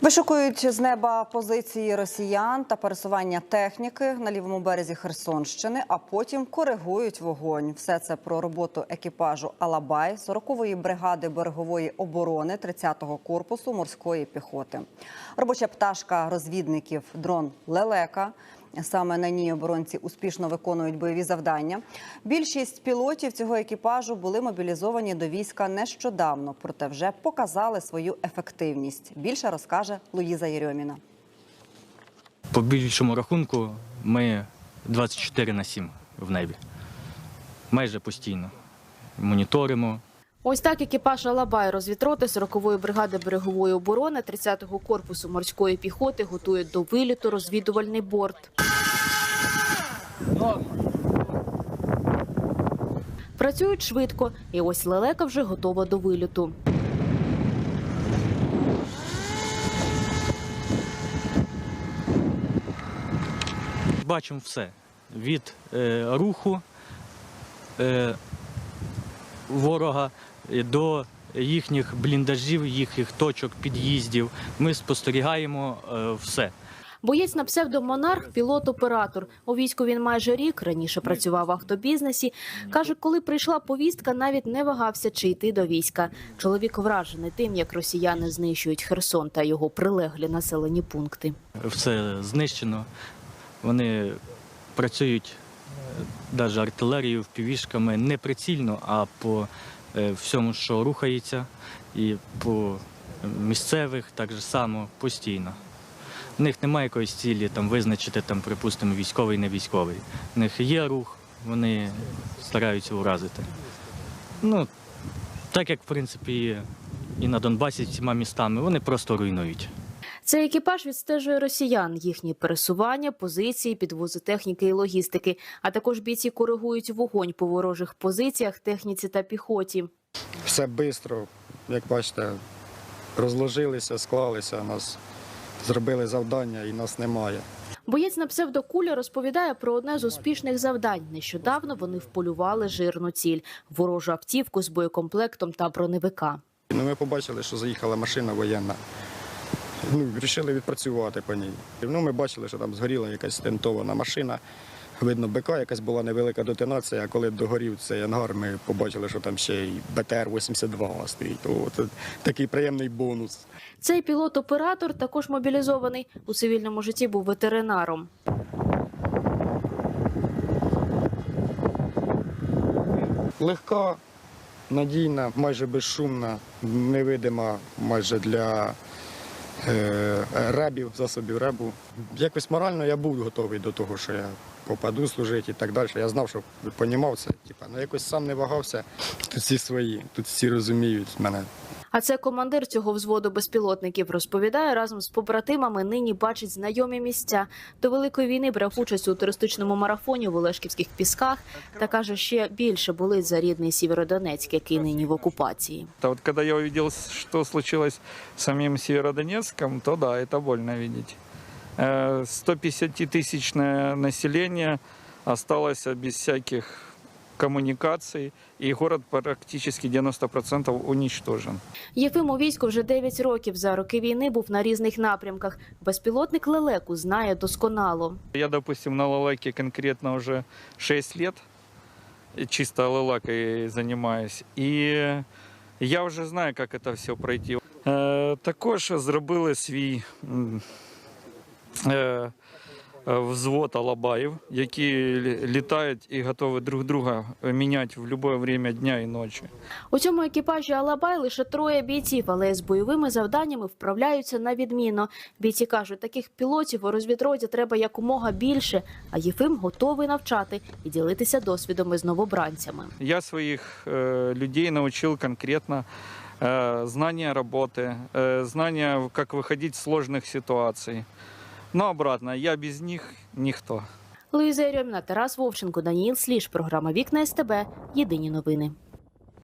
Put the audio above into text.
Вишукують з неба позиції росіян та пересування техніки на лівому березі Херсонщини, а потім коригують вогонь. Все це про роботу екіпажу Алабай 40-ї бригади берегової оборони 30-го корпусу морської піхоти. Робоча пташка розвідників дрон Лелека. Саме на ній оборонці успішно виконують бойові завдання. Більшість пілотів цього екіпажу були мобілізовані до війська нещодавно, проте вже показали свою ефективність. Більше розкаже Луїза Єрьоміна. По більшому рахунку ми 24 на 7 в небі. Майже постійно. Моніторимо. Ось так екіпаж Алабай розвідроти 40-ї бригади берегової оборони 30-го корпусу морської піхоти готує до виліту розвідувальний борт. Працюють швидко, і ось лелека вже готова до виліту. Бачимо все. Від е, руху е, ворога е, до їхніх бліндажів, їхніх точок під'їздів. Ми спостерігаємо е, все. Боєць на псевдомонарх, пілот-оператор. У війську він майже рік. Раніше працював в автобізнесі. Каже, коли прийшла повістка, навіть не вагався чи йти до війська. Чоловік вражений тим, як росіяни знищують Херсон та його прилеглі населені пункти. Все знищено. Вони працюють навіть артилерією, впівішками не прицільно, а по е, всьому, що рухається, і по місцевих так само постійно. В них немає якоїсь цілі там, визначити, там, припустимо, військовий, не військовий. В них є рух, вони стараються уразити. Ну, так як, в принципі, і на Донбасі всіма містами, вони просто руйнують. Цей екіпаж відстежує росіян, їхні пересування, позиції, підвози техніки і логістики. А також бійці коригують вогонь по ворожих позиціях, техніці та піхоті. Все швидко, як бачите, розложилися, склалися, нас зробили завдання і нас немає. Боєць на псевдокуля розповідає про одне з успішних завдань. Нещодавно вони вполювали жирну ціль ворожу автівку з боєкомплектом та броневика. Ну, ми побачили, що заїхала машина воєнна. Ну, вирішили відпрацювати по ній. Ну, ми бачили, що там згоріла якась стентована машина. Видно, БК якась була невелика детонація, а коли догорів цей ангар, ми побачили, що там ще й БТР-82 стоїть. О, це такий приємний бонус. Цей пілот-оператор також мобілізований у цивільному житті. Був ветеринаром. Легка, надійна, майже безшумна, невидима майже для ребів, засобів ребу. Якось морально я був готовий до того, що я попаду служити і так далі. Я знав, що понімав це. типу, ну якось сам не вагався. Тут всі свої, тут всі розуміють мене. А це командир цього взводу безпілотників розповідає разом з побратимами. Нині бачить знайомі місця. До великої війни брав участь у туристичному марафоні в Олешківських пісках та каже, ще більше болить за рідний Сєвєродонецьк, який нині в окупації. А вот когда я увидел, что случилось с самим Северодонецком, то да, это больно видеть. Э, 150-тысячное население осталось без всяких коммуникаций, и город практически 90% уничтожен. Єфим у війську вже 9 років. За роки війни був на різних напрямках. Безпілотник лелеку знає досконало. Я, допустим, на Лалаке конкретно уже 6 лет э, чисто Лалакой занимаюсь. І я вже знаю, як це все пройти. Е, також зробили свій е, взвод Алабаїв, які лі- літають і готові друг друга міняти в будь-яке время дня і ночі. У цьому екіпажі Алабай лише троє бійців, але з бойовими завданнями вправляються на відмінно. Бійці кажуть, таких пілотів у розвідроті треба якомога більше, а Єфим готовий навчати і ділитися досвідом із новобранцями. Я своих э, людей научил конкретно э, знания работы, э, знания, как выходить с сложных ситуаций. Но обратно, я без них ніхто. Луїза Єрьоміна, Тарас Вовченко, Даніїл Сліж. Програма Вікна СТБ. Єдині новини.